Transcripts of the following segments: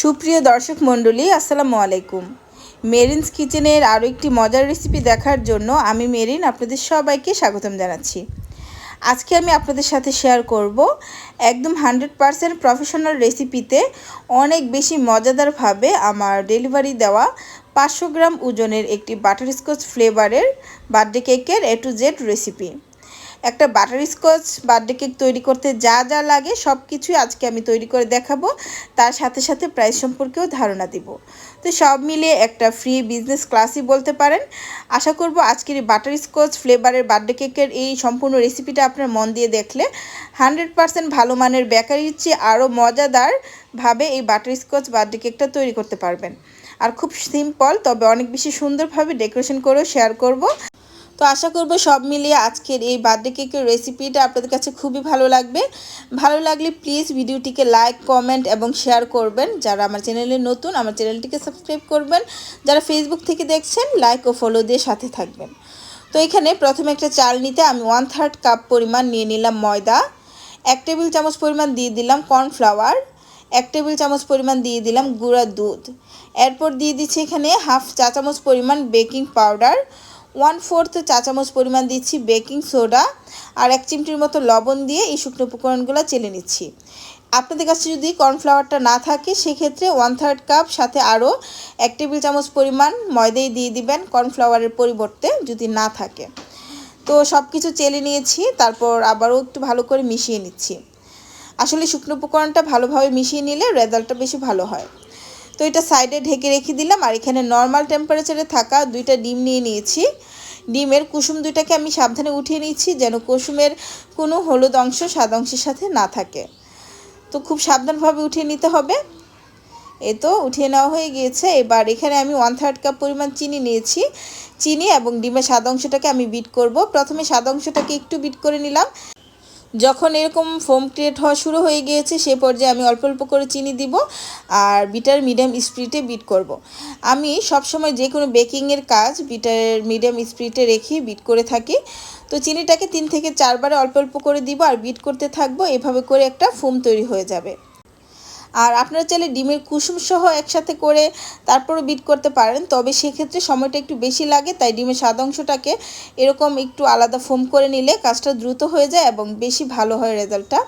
সুপ্রিয় দর্শক মণ্ডলী, আসসালামু আলাইকুম। মেরিনস কিচেনের আরও একটি মজার রেসিপি দেখার জন্য আমি মেরিন আপনাদের সবাইকে স্বাগতম জানাচ্ছি। আজকে আমি আপনাদের সাথে শেয়ার করব একদম হান্ড্রেড পারসেন্ট প্রফেশনাল রেসিপিতে অনেক বেশি মজাদারভাবে আমার ডেলিভারি দেওয়া পাঁচশো গ্রাম ওজনের একটি বাটারস্কচ ফ্লেভারের বার্থডে কেকের এ টু জেড রেসিপি একটা বাটার স্কচ, বার্থডে কেক তৈরি করতে যা যা লাগে সব কিছুই আজকে আমি তৈরি করে দেখাবো। তার সাথে সাথে প্রাইস সম্পর্কেও ধারণা দিব। তো সব মিলিয়ে একটা ফ্রি বিজনেস ক্লাসই বলতে পারেন। আশা করব আজকের এই বাটার স্কচ ফ্লেভারের বার্থডে কেকের এই সম্পূর্ণ রেসিপিটা আপনার মন দিয়ে দেখলে হান্ড্রেড পারসেন্ট ভালো মানের বেকারির চেয়ে আরও মজাদারভাবে এই বাটার স্কচ, বার্থডে কেকটা তৈরি করতে পারবেন। আর খুব সিম্পল তবে অনেক বেশি সুন্দরভাবে ডেকোরেশন করেও শেয়ার করব। তো আশা করব সব মিলিয়ে আজকের এই বার্থডে কেকের রেসিপিটা আপনাদের কাছে খুবই ভালো লাগবে। ভালো লাগলে প্লিজ ভিডিওটিকে লাইক কমেন্ট এবং শেয়ার করবেন। যারা আমার চ্যানেলে নতুন, আমার চ্যানেলটিকে সাবস্ক্রাইব করবেন। যারা ফেসবুক থেকে দেখছেন লাইক ও ফলো দিয়ে সাথে থাকবেন। তো এখানে প্রথমে একটা চাল নিতে আমি ওয়ান থার্ড কাপ পরিমাণ নিয়ে নিলাম ময়দা, এক টেবিল চামচ পরিমাণ দিয়ে দিলাম কর্নফ্লাওয়ার এক টেবিল চামচ পরিমাণ দিয়ে দিলাম গুঁড়া দুধ। এরপর দিয়ে দিচ্ছি এখানে হাফ চা চামচ পরিমাণ বেকিং পাউডার ওয়ান ফোর্থ চা চামচ পরিমাণ দিচ্ছি বেকিং সোডা আর এক চিমটির মতো লবণ দিয়ে এই শুকনো উপকরণগুলো চেলে নিচ্ছি। আপনাদের কাছে যদি কর্নফ্লাওয়ারটা না থাকে, সেক্ষেত্রে ওয়ান থার্ড কাপ, সাথে আরও এক টেবিল চামচ পরিমাণ ময়দাই দিয়ে দিবেন কর্নফ্লাওয়ারের পরিবর্তে যদি না থাকে। তো সব কিছু চেলে নিয়েছি, তারপর আবারও একটু ভালো করে মিশিয়ে নিচ্ছি। আসলে শুকনো উপকরণটা ভালোভাবে মিশিয়ে নিলে রেজাল্টটা বেশি ভালো হয়। তো এটা সাইডে ঢেকে রেখে দিলাম, আর এখানে নর্মাল টেম্পারেচারে থাকা দুইটা ডিম নিয়ে নিয়েছি। ডিমের কুসুম দুইটাকে আমি সাবধানে উঠিয়ে নিচ্ছি, যেন কুসুমের কোনো হলুদ অংশ সাদা অংশের সাথে না থাকে। তো খুব সাবধানভাবে উঠিয়ে নিতে হবে। এ তো উঠিয়ে নেওয়া হয়ে গিয়েছে। এবার এখানে আমি ওয়ান থার্ড কাপ পরিমাণ চিনি নিয়েছি। চিনি এবং ডিমের সাদা অংশটাকে আমি বিট করব। প্রথমে সাদা অংশটাকে একটু বিট করে নিলাম। যখন এরকম ফোম ক্রিয়েট হওয়া শুরু হয়ে গিয়েছে, সে পর্যায়ে আমি অল্প অল্প করে চিনি দিব আর বিটার মিডিয়াম স্পিডে বিট করব। আমি সবসময় যে কোনো বেকিংয়ের কাজ বিটার মিডিয়াম স্পিডে রেখে বিট করে থাকি। তো চিনিটাকে তিন থেকে চারবারে অল্প অল্প করে দিব আর বিট করতে থাকব। এভাবে করে একটা ফোম তৈরি হয়ে যাবে। আর আপনারা চাইলে ডিমের কুসুম সহ একসাথে করে তারপরও বিট করতে পারেন। তবে সেক্ষেত্রে সময়টা একটু বেশি লাগে, তাই ডিমের সাদা অংশটাকে এরকম একটু আলাদা ফোম করে নিলে কাজটা দ্রুত হয়ে যায় এবং বেশি ভালো হয় রেজাল্টটা।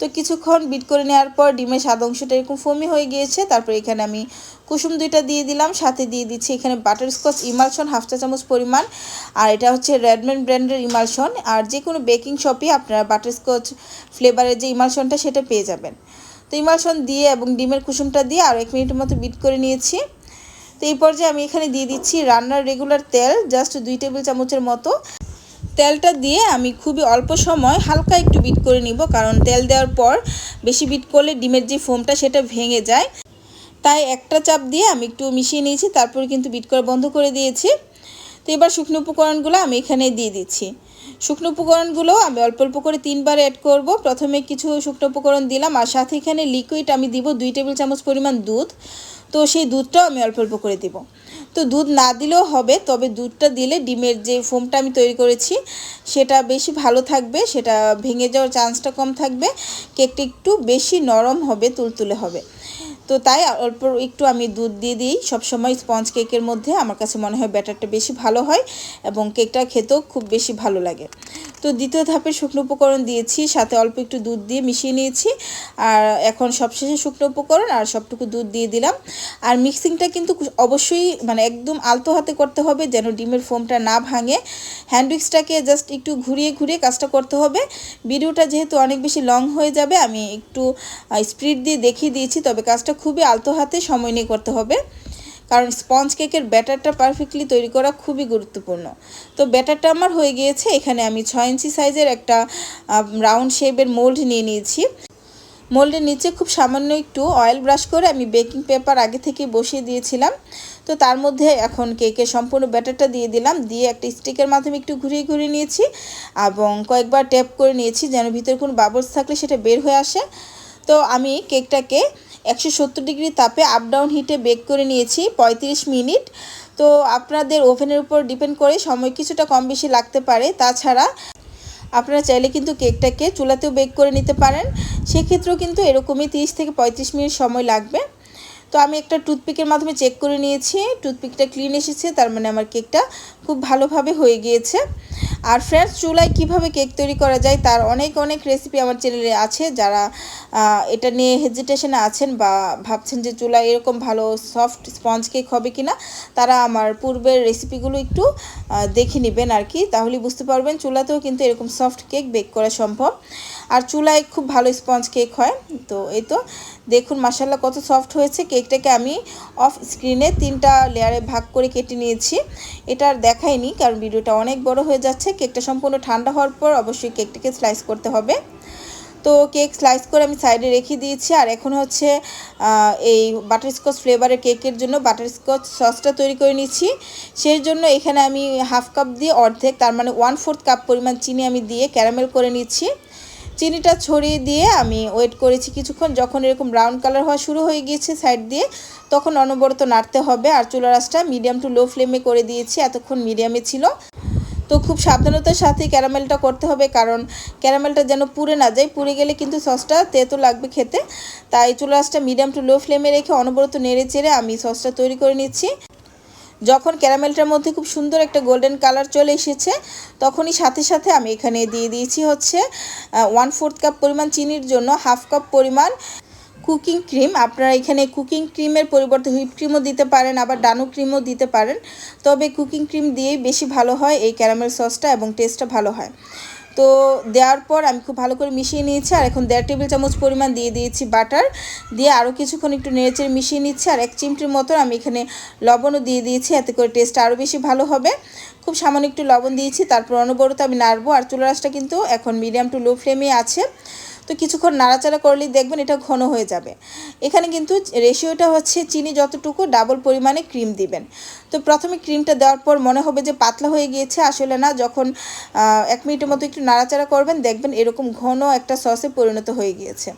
তো কিছুক্ষণ বিট করে নেওয়ার পর ডিমের সাদা অংশটা এরকম ফোমি হয়ে গিয়েছে। তারপর এখানে আমি কুসুম দুইটা দিয়ে দিলাম, সাথে দিয়ে দিচ্ছি এখানে বাটারস্কচ ইমালশন হাফ চা চামচ পরিমাণ। আর এটা হচ্ছে রেডম্যান ব্র্যান্ডের ইমালশন আর যে কোনো বেকিং শপে আপনারা বাটারস্কচ ফ্লেভারের যে ইমালশনটা সেটা পেয়ে যাবেন। তো ইমালশন দিয়ে এবং ডিমের কুসুমটা দিয়ে আরও এক মিনিটের মতো বিট করে নিয়েছি। তো এই পর্যায়ে আমি এখানে দিয়ে দিচ্ছি রান্নার রেগুলার তেল জাস্ট দুই টেবিল চামচের মতো। তেলটা দিয়ে আমি খুবই অল্প সময় হালকা একটু বিট করে নিব, কারণ তেল দেওয়ার পর বেশি বিট করলে ডিমের যে ফোমটা সেটা ভেঙে যায়। তাই একটা চাপ দিয়ে আমি একটু মিশিয়ে নিয়েছি, তারপরে কিন্তু বিট করা বন্ধ করে দিয়েছি। তো এবার শুকনো উপকরণগুলো আমি এখানে দিয়ে দিচ্ছি। শুকনো উপকরণগুলো আমি অল্প অল্প করে তিনবার অ্যাড করব। প্রথমে কিছু শুকনো উপকরণ দিলাম আর সাথে এখানে লিকুইড আমি দিব দুই টেবিল চামচ পরিমাণ দুধ। তো সেই দুধটাও আমি অল্প অল্প করে দিব। তো দুধ না দিলেও হবে, তবে দুধটা দিলে ডিমের যে ফোমটা আমি তৈরি করেছি, সেটা বেশি ভালো থাকবে, সেটা ভেঙে যাওয়ার চান্সটা কম থাকবে। কেকটা একটু বেশি নরম হবে, তুলতুলে হবে। তো তাই অল্প একটু আমি দুধ দিয়ে দিই। সবসময় স্পঞ্জ কেকের মধ্যে আমার কাছে মনে হয় ব্যাটারটা বেশি ভালো হয় এবং কেকটা খেতেও খুব বেশি ভালো লাগে। তো দ্বিতীয় ধাপে শুকনো উপকরণ দিয়েছি, সাথে অল্প একটু দুধ দিয়ে মিশিয়ে নিয়েছি। আর এখন সবশেষে শুকনো উপকরণ আর সবটুকু দুধ দিয়ে দিলাম। আর মিক্সিংটা কিন্তু অবশ্যই মানে একদম আলতো হাতে করতে হবে যেন ডিমের ফোমটা না ভাঙে। হ্যান্ড উইক্সটাকে জাস্ট একটু ঘুরিয়ে ঘুরিয়ে কাজটা করতে হবে। ভিডিওটা যেহেতু অনেক বেশি লং হয়ে যাবে, আমি একটু স্পিড দিয়ে দেখিয়ে দিয়েছি, তবে কাজটা খুবই আলতো হাতে সময় নিয়ে করতে হবে। কারণ স্পঞ্জ কেকের ব্যাটারটা পারফেক্টলি তৈরি করা খুবই গুরুত্বপূর্ণ। তো ব্যাটারটা আমার হয়ে গিয়েছে, এখানে আমি ছয় ইঞ্চি সাইজের একটা রাউন্ড শেপের মোল্ড নিয়ে নিয়েছি। মোল্ডের নিচে খুব সামান্য একটু অয়েল ব্রাশ করে আমি বেকিং পেপার আগে থেকে বসিয়ে দিয়েছিলাম। তো তার মধ্যে এখন কেকের সম্পূর্ণ ব্যাটারটা দিয়ে দিলাম, দিয়ে একটা স্টিকের মাধ্যমে একটু ঘুরিয়ে ঘুরিয়ে নিয়েছি এবং কয়েকবার ট্যাপ করে নিয়েছি যেন ভিতরে কোনো বাবলস থাকলে সেটা বের হয়ে আসে। তো আমি কেকটাকে একশো সত্তর ডিগ্রি তাপে আপ ডাউন হিটে বেক করে নিয়েছি, পঁয়ত্রিশ মিনিট। তো আপনাদের ওভেনের উপর ডিপেন্ড করে সময় কিছুটা কম বেশি লাগতে পারে। তাছাড়া আপনারা চাইলে কিন্তু কেকটাকে চুলাতেও বেক করে নিতে পারেন। সেক্ষেত্রেও কিন্তু এরকমই তিরিশ থেকে পঁয়ত্রিশ মিনিট সময় লাগবে। তো আমি একটা টুথপিকের মাধ্যমে চেক করে নিয়েছি। টুথপিকটা ক্লিন এসেছে, তার মানে আমার কেকটা খুব ভালোভাবে হয়ে গিয়েছে। আর ফ্রেন্ডস চুলায় কীভাবে কেক তৈরি করা যায় তার অনেক অনেক রেসিপি আমার চ্যানেলে আছে। যারা এটা নিয়ে হেজিটেশনে আছেন বা ভাবছেন যে চুলায় এরকম ভালো সফট স্পঞ্জ কেক হবে কি না তারা আমার পূর্বের রেসিপিগুলো একটু দেখে নেবেন আর কি। তাহলে বুঝতে পারবেন, চুলাতেও কিন্তু এরকম সফট কেক বেক করা সম্ভব। আর চুলায় খুব ভালো স্পঞ্জ কেক হয়। তো এই তো, দেখুন মাসাল্লাহ কত সফট হয়েছে। কেকটাকে আমি অফ স্ক্রিনে তিনটা লেয়ারে ভাগ করে কেটে নিয়েছি। এটা আর দেখাইনি, কারণ ভিডিওটা অনেক বড় হয়ে যাচ্ছে। কেকটা সম্পূর্ণ ঠান্ডা হওয়ার পর অবশ্যই কেকটাকে স্লাইস করতে হবে। তো কেক স্লাইস করে আমি সাইডে রেখে দিয়েছি। আর এখন হচ্ছে এই বাটারস্কচ ফ্লেভারের কেকের জন্য বাটারস্কচ সসটা তৈরি করে নিচ্ছি সেই জন্য এখানে আমি হাফ কাপ দিয়ে অর্ধেক, তার মানে ওয়ান ফোর্থ কাপ পরিমাণ চিনি আমি দিয়ে ক্যারামেল করে নিচ্ছি চিনিটা ছড়িয়ে দিয়ে আমি ওয়েট করেছি কিছুক্ষণ। যখন এরকম ব্রাউন কালার হওয়া শুরু হয়ে গিয়েছে সাইড দিয়ে, তখন অনবরত নাড়তে হবে আর চুলা রাসটা মিডিয়াম টু লো ফ্লেমে করে দিয়েছি, এতক্ষণ মিডিয়ামে ছিল। তো খুব সাবধানতার সাথে ক্যারামেলটা করতে হবে কারণ ক্যারামেলটা যেন পুড়ে না যায়। পুড়ে গেলে কিন্তু সসটা তেতো লাগবে খেতে। তাই চুলা রাসটা মিডিয়াম টু লো ফ্লেমে রেখে অনবরত নেড়ে চেড়ে আমি সসটা তৈরি করে নিচ্ছি। যখন ক্যারামেলটার মধ্যে খুব সুন্দর একটা গোল্ডেন কালার চলে এসেছে, তখনই সাথে সাথে আমি এখানে দিয়ে দিয়েছি হচ্ছে ওয়ান ফোর্থ কাপ পরিমাণ চিনির জন্য হাফ কাপ পরিমাণ কুকিং ক্রিম আপনারা এখানে কুকিং ক্রিমের পরিবর্তে হুইপ ক্রিমও দিতে পারেন, আবার ডানু ক্রিমও দিতে পারেন। তবে কুকিং ক্রিম দিয়েই বেশি ভালো হয় এই ক্যারামেল সসটা এবং টেস্টটা ভালো হয়। তো দেওয়ার পর আমি খুব ভালো করে মিশিয়ে নিয়েছি, আর এখন দেড় টেবিল চামচ পরিমাণ দিয়ে দিয়েছি বাটার, দিয়ে আরও কিছুক্ষণ একটু নেড়েচেড়ে মিশিয়ে নিচ্ছি, আর এক চিমটির মতো আমি এখানে লবণও দিয়ে দিয়েছি, এতে করে টেস্ট আরও বেশি ভালো হবে। খুব সামান্য একটু লবণ দিয়েছি, তারপর অনবরত আমি নাড়বো, আর চুলা রাসটা কিন্তু এখন মিডিয়াম টু লো ফ্লেমে আছে। তো কিছুক্ষণ নাড়াচাড়া করলেই দেখবেন এটা ঘন হয়ে যাবে। এখানে কিন্তু রেশিওটা হচ্ছে চিনি যতটুকু ডাবল পরিমাণে ক্রিম দিবেন। তো প্রথমে ক্রিমটা দেওয়ার পর মনে হবে যে পাতলা হয়ে গিয়েছে, আসলে না, যখন এক মিনিটের মতো একটু নাড়াচাড়া করবেন, দেখবেন এরকম ঘন একটা সসে পরিণত হয়ে গিয়েছে।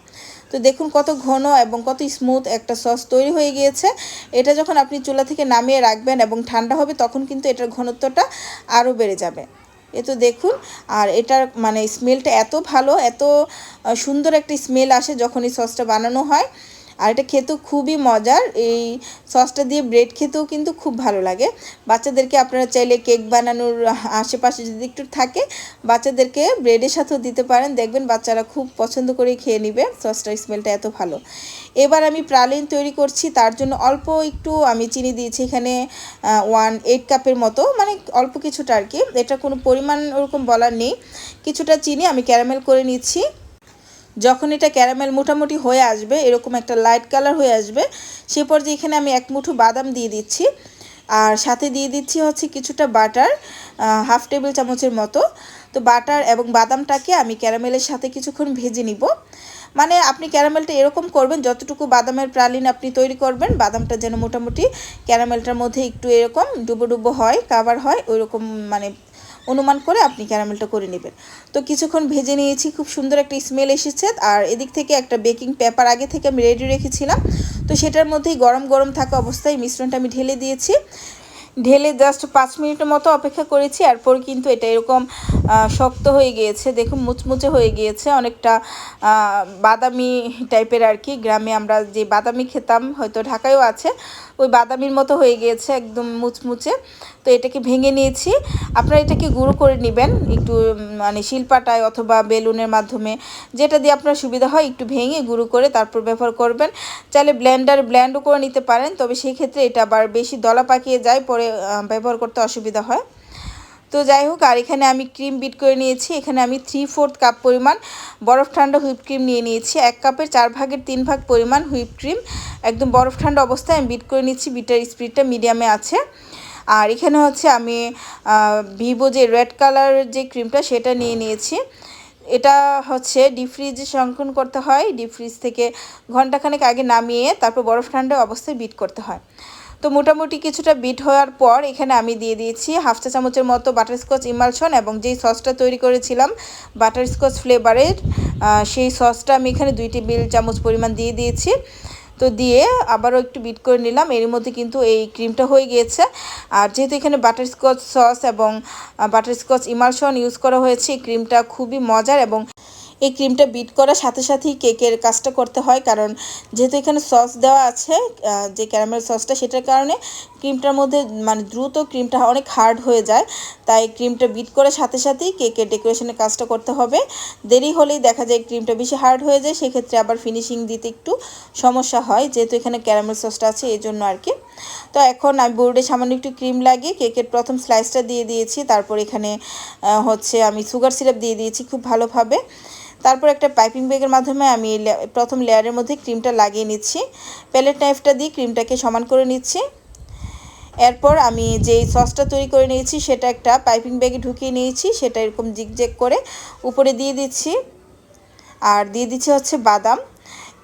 তো দেখুন কত ঘন এবং কত স্মুথ একটা সস তৈরি হয়ে গিয়েছে। এটা যখন আপনি চুলা থেকে নামিয়ে রাখবেন এবং ঠান্ডা হবে, তখন কিন্তু এটার ঘনত্বটা আরও বেড়ে যাবে। এ তো দেখুন, আর এটার মানে স্মেলটা এত ভালো, এত সুন্দর একটা স্মেল আসে যখন এই সসটা বানানো হয়। আর এটা খেতেও খুবই মজার। এই সসটা দিয়ে ব্রেড খেতেও কিন্তু খুব ভালো লাগে। বাচ্চাদেরকে আপনারা চাইলে কেক বানানোর আশেপাশে যদি একটু থাকে, বাচ্চাদেরকে ব্রেডের সাথেও দিতে পারেন। দেখবেন বাচ্চারা খুব পছন্দ করে খেয়ে নেবে। সসটার স্মেলটা এত ভালো। এবার আমি প্রালিন তৈরি করছি। তার জন্য অল্প একটু আমি চিনি দিয়েছি এখানে ওয়ান এইট কাপের মতো। মানে অল্প কিছুটা আর কি। এটা কোনো পরিমাণ ওরকম বলার নেই। কিছুটা চিনি আমি ক্যারামেল করে নিচ্ছি। যখন এটা ক্যারামেল মোটামুটি হয়ে আসবে, এরকম একটা লাইট কালার হয়ে আসবে, সে পর্যায়ে এখানে আমি এক মুঠো বাদাম দিয়ে দিচ্ছি। আর সাথে দিয়ে দিচ্ছি হচ্ছে কিছুটা বাটার হাফ টেবিল চামচের মতো। তো বাটার এবং বাদামটাকে আমি ক্যারামেলের সাথে কিছুক্ষণ ভেজে নিব। মানে আপনি ক্যারামেলটা এরকম করবেন, যতটুকু বাদামের প্রালিন আপনি তৈরি করবেন, বাদামটা যেন মোটামুটি ক্যারামেলটার মধ্যে একটু এরকম ডুবো ডুবো হয় কাভার হয় ওই রকম মানে অনুমান করে আপনি ক্যারামেলটা করে নেবেন। তো কিছুক্ষণ ভেজে নিয়েছি, খুব সুন্দর একটা স্মেল এসেছে। আর এদিক থেকে একটা বেকিং পেপার আগে থেকে আমি রেডি রেখেছিলাম। তো সেটার মধ্যেই গরম গরম থাকা অবস্থায় মিশ্রণটা আমি ঢেলে দিয়েছি। ঢেলে জাস্ট পাঁচ মিনিটের মতো অপেক্ষা করেছি। এরপর কিন্তু এটা এরকম শক্ত হয়ে গিয়েছে। দেখুন, মুচমুচে হয়ে গিয়েছে। অনেকটা বাদামি টাইপের আর কি। গ্রামে আমরা যে বাদামি খেতাম, হয়তো ঢাকায়ও আছে। ওই বাদামির মতো হয়ে গিয়েছে, একদম মুচমুচে। তো এটাকে ভেঙে নিয়েছি। আপনারা এটাকে গুঁড়ো করে নেবেন একটু মানে শিলপাটায় অথবা বেলুনের মাধ্যমে। যেটা দিয়ে আপনার সুবিধা হয় একটু ভেঙে গুঁড়ো করে তারপর ব্যবহার করবেন। চাইলে ব্ল্যান্ডার ব্ল্যান্ডও করে নিতে পারেন, তবে সেই ক্ষেত্রে এটা আবার বেশি দলা পাকিয়ে যায়, পরে ব্যবহার করতে অসুবিধা হয়। তো যাই হোক, আর এখানে আমি ক্রিম বিট করে নিয়েছি। এখানে আমি থ্রি ফোর্থ কাপ পরিমাণ বরফ ঠান্ডা হুইপ ক্রিম নিয়ে নিয়েছি। এক কাপের চার ভাগের তিন ভাগ পরিমাণ হুইপ ক্রিম। একদম বরফ ঠান্ডা অবস্থায় আমি বিট করে নিচ্ছি। বিটার স্পিডটা মিডিয়ামে আছে। আর এখানে হচ্ছে আমি ভিভো যে রেড কালার যে ক্রিমটা সেটা নিয়ে নিয়েছি। এটা হচ্ছে ডিপ ফ্রিজে সংরক্ষণ করতে হয়, ডিপ ফ্রিজ থেকে ঘন্টাখানেক আগে নামিয়ে তারপর বরফ ঠান্ডা অবস্থায় বিট করতে হয়। তো মোটামুটি কিছুটা বিট হওয়ার পর এখানে আমি দিয়ে দিয়েছি হাফ চা চামচের মতো বাটারস্কচ ইমালশন এবং যেই সসটা তৈরি করেছিলাম বাটারস্কচ ফ্লেভারের সেই সসটা আমি এখানে দুই টেবিল চামচ পরিমাণ দিয়ে দিয়েছি। তো দিয়ে আবারও একটু বিট করে নিলাম। এর মধ্যে কিন্তু এই ক্রিমটা হয়ে গিয়েছে। আর যেহেতু এখানে বাটারস্কচ সস এবং বাটারস্কচ ইমালশন ইউজ করা হয়েছে, এই ক্রিমটা খুবই মজার এবং এই ক্রিমটা বিট করার সাথে সাথেই কেকের কাজটা করতে হয়। কারণ যেহেতু এখানে সস দেওয়া আছে যে ক্যারামেল সসটা, সেটার কারণে ক্রিমটার মধ্যে মানে দ্রুত ক্রিমটা অনেক হার্ড হয়ে যায়। তাই ক্রিমটা বিট করার সাথে সাথেই কেকের ডেকোরেশনের কাজটা করতে হবে। দেরি হলেই দেখা যায় ক্রিমটা বেশি হার্ড হয়ে যায়, সেক্ষেত্রে আবার ফিনিশিং দিতে একটু সমস্যা হয়, যেহেতু এখানে ক্যারামেল সসটা আছে, এই জন্য আর কি। তো এখন আমি বোর্ডে সামান্য একটু ক্রিম লাগিয়ে কেকের প্রথম স্লাইসটা দিয়ে দিয়েছি। তারপর এখানে হচ্ছে আমি সুগার সিরাপ দিয়ে দিয়েছি খুব ভালোভাবে। তারপর একটা পাইপিং ব্যাগের মাধ্যমে আমি প্রথম লেয়ারের মধ্যে ক্রিমটা লাগিয়ে নিচ্ছি। প্যালেট নাইফটা দিয়ে ক্রিমটাকে সমান করে নিচ্ছি। এরপর আমি যেই সসটা তৈরি করে নিয়েছি, সেটা একটা পাইপিং ব্যাগে ঢুকিয়ে নিয়েছি, সেটা এরকম জিগজ্যাগ করে উপরে দিয়ে দিচ্ছি। আর দিয়ে দিচ্ছি হচ্ছে বাদাম।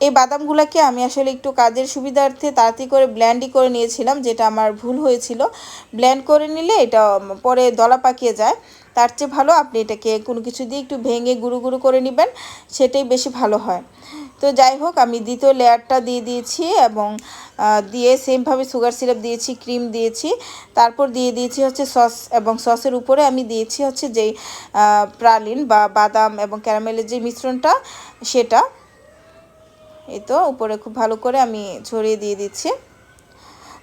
এই বাদামগুলোকে আমি আসলে একটু কাজের সুবিধার্থে তাড়াতাড়ি করে ব্ল্যান্ডই করে নিয়েছিলাম, যেটা আমার ভুল হয়েছিল। ব্ল্যান্ড করে নিলে এটা, পরে দলা পাকিয়ে যায়। তার চেয়ে ভালো আপনি এটাকে কোনো কিছু দিয়ে একটু ভেঙে গুঁড়ো গুঁড়ো করে নেবেন, সেটাই বেশি ভালো হয়। তো যাই হোক, আমি দ্বিতীয় লেয়ারটা দিয়ে দিয়েছি এবং দিয়ে সেমভাবে সুগার সিরাপ দিয়েছি, ক্রিম দিয়েছি। তারপর দিয়ে দিয়েছি হচ্ছে সস এবং সসের উপরে আমি দিয়েছি হচ্ছে যেই প্রালিন বা বাদাম এবং ক্যারামেলের যে মিশ্রণটা, সেটা। এই তো, উপরে খুব ভালো করে আমি ছড়িয়ে দিয়ে দিচ্ছি।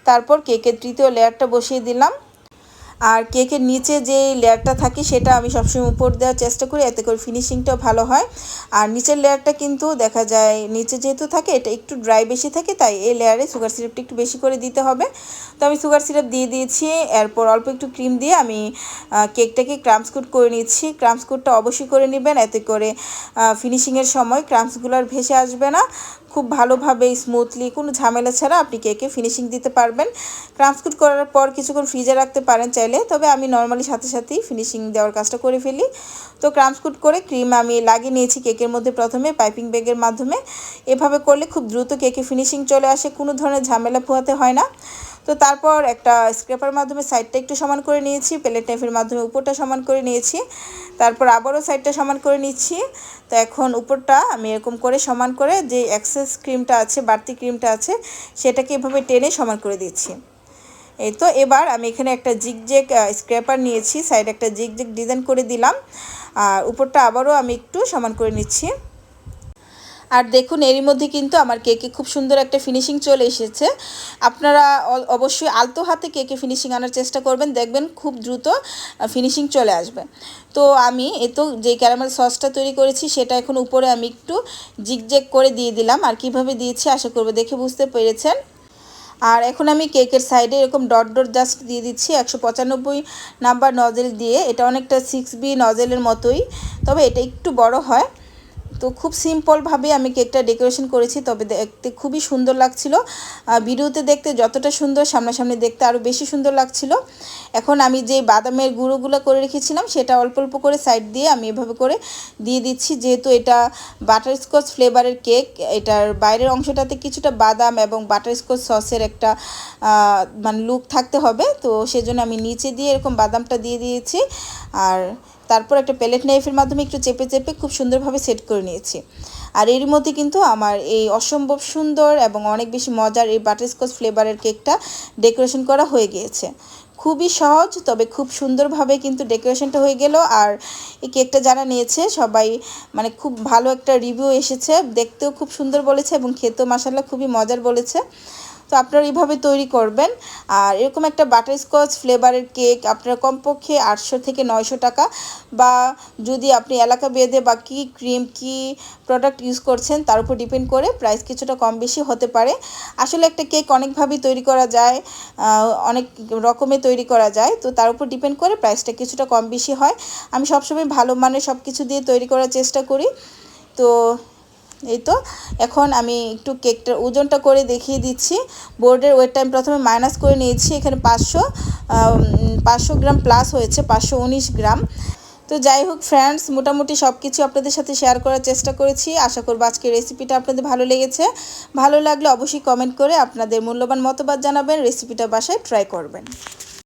তারপর কেকের তৃতীয় লেয়ারটা বসিয়ে দিলাম। আর কেকের নিচে যে লেয়ারটা থাকে সেটা আমি সবসময় উপর দেওয়ার চেষ্টা করি, এতে করে ফিনিশিংটাও ভালো হয়। আর নিচের লেয়ারটা কিন্তু দেখা যায় নিচে যেহেতু থাকে, এটা একটু ড্রাই বেশি থাকে, তাই এই লেয়ারে সুগার সিরাপটা একটু বেশি করে দিতে হবে। তো আমি সুগার সিরাপ দিয়ে দিয়েছি, এরপর অল্প একটু ক্রিম দিয়ে আমি কেকটাকে ক্রামস্কুট করে নিচ্ছি। ক্রামস্কুটটা অবশ্যই করে নেবেন, এতে করে ফিনিশিংয়ের সময় ক্রামসগুলো আর ভেসে আসবে না। খুব ভালোভাবে স্মুথলি কোনো ঝামেলা ছাড়া আপনি কেকে ফিনিশিং দিতে পারবেন। ক্রামস্কুট করার পর কিছুক্ষণ ফ্রিজে রাখতে পারেন চাইলে, তবে আমি নর্মালি সাথে সাথেই ফিনিশিং দেওয়ার কাজটা করে ফেলি। তো ক্রামস্কুট করে ক্রিম আমি লাগিয়ে নিয়েছি কেকের মধ্যে প্রথমে পাইপিং ব্যাগের মাধ্যমে। এভাবে করলে খুব দ্রুত কেকে ফিনিশিং চলে আসে, কোনো ধরনের ঝামেলা পোহাতে হয় না। তো তারপর একটা স্ক্রেপার মাধ্যমে সাইডটা একটু সমান করে নিয়েছি প্লেট নাইফের মাধ্যমে উপরটা সমান করে নিয়েছি। তারপর আবারও সাইডটা সমান করে নিচ্ছি। তো এখন উপরটা আমি এরকম করে সমান করে যে এক্সেস ক্রিমটা আছে, বাড়তি ক্রিমটা আছে, সেটাকে এভাবে টেনে সমান করে দিচ্ছি। এই তো এবার আমি এখানে একটা জিগজেগ স্ক্র্যাপার নিয়েছি সাইডে একটা জিগজেগ ডিজাইন করে দিলাম। আর উপরটা আবারও আমি একটু সমান করে নিচ্ছি। আর দেখুন, এরই মধ্যে কিন্তু আমার কেকে খুব সুন্দর একটা ফিনিশিং চলে এসেছে। আপনারা অবশ্যই আলতো হাতে কেকে ফিনিশিং আনার চেষ্টা করবেন। দেখবেন খুব দ্রুত ফিনিশিং চলে আসবে। তো আমি, এ তো যে ক্যারামেল সসটা তৈরি করেছি, সেটা এখন উপরে আমি একটু জিগজেগ করে দিয়ে দিলাম। আর কীভাবে দিয়েছি, আশা করব দেখে বুঝতে পেরেছেন। আর এখন আমি কেকের সাইডে এরকম ডট ডট জাস্ট দিয়ে দিচ্ছি, একশো পঁচানব্বই নাম্বার নজেল দিয়ে। এটা অনেকটা সিক্স বি নজেলের মতোই, তবে এটা একটু বড় হয়। তো খুব সিম্পলভাবে আমি কেকটা ডেকোরেশন করেছি, তবে দেখতে খুবই সুন্দর লাগছিল। ভিডিওতে দেখতে যতটা সুন্দর, সামনাসামনি দেখতে আরও বেশি সুন্দর লাগছিল। এখন আমি যে বাদামের গুঁড়োগুলো করে রেখেছিলাম, সেটা অল্প অল্প করে সাইড দিয়ে আমি এভাবে করে দিয়ে দিচ্ছি। যেহেতু এটা বাটারস্কচ ফ্লেভারের কেক এটার বাইরের অংশটাতে কিছুটা বাদাম এবং বাটারস্কচ সসের একটা মানে লুক থাকতে হবে। তো সেজন্য আমি নিচে দিয়ে এরকম বাদামটা দিয়ে দিয়েছি। আর তারপর একটা প্যালেট নাইফের মাধ্যমে একটু চেপে চেপে খুব সুন্দরভাবে সেট করে নিয়েছি। আর এর মধ্যে কিন্তু আমার এই অসম্ভব সুন্দর এবং অনেক বেশি মজার এই বাটারস্কচ ফ্লেভারের কেকটা ডেকোরেশন করা হয়ে গিয়েছে। খুবই সহজ, তবে খুব সুন্দরভাবে কিন্তু ডেকোরেশনটা হয়ে গেল। আর এই কেকটা যারা নিয়েছে, সবাই মানে খুব ভালো একটা রিভিউ এসেছে। দেখতেও খুব সুন্দর বলেছে এবং খেতেও মাসাল্লাহ খুবই মজার বলেছে। তো আপনারা এইভাবে তৈরি করবেন। আর এরকম একটা বাটারস্কচ ফ্লেভারের কেক আপনারা কমপক্ষে আটশো থেকে নয়শো টাকা বা যদি আপনি এলাকা বেঁধে বা কী ক্রিম কী প্রোডাক্ট ইউজ করছেন, তার উপর ডিপেন্ড করে প্রাইস কিছুটা কম বেশি হতে পারে। আসলে একটা কেক অনেকভাবেই তৈরি করা যায় অনেক রকমে তৈরি করা যায়, তো তার উপর ডিপেন্ড করে প্রাইসটা কিছুটা কম বেশি হয়। আমি সবসময় ভালো মানের সব কিছু দিয়ে তৈরি করার চেষ্টা করি। তো এই তো। এখন আমি একটু কেকটার ওজনটা করে দেখিয়ে দিচ্ছি। বোর্ডের ওয়েট টাইম প্রথমে মাইনাস করে নিয়েছি, এখানে পাঁচশো পাঁচশো গ্রাম প্লাস হয়েছে, পাঁচশো উনিশ গ্রাম। তো যাই হোক ফ্রেন্ডস মোটামুটি সব কিছু আপনাদের সাথে শেয়ার করার চেষ্টা করেছি। আশা করব আজকের রেসিপিটা আপনাদের ভালো লেগেছে। ভালো লাগলে অবশ্যই কমেন্ট করে আপনাদের মূল্যবান মতবাদ জানাবেন রেসিপিটা বাসায় ট্রাই করবেন।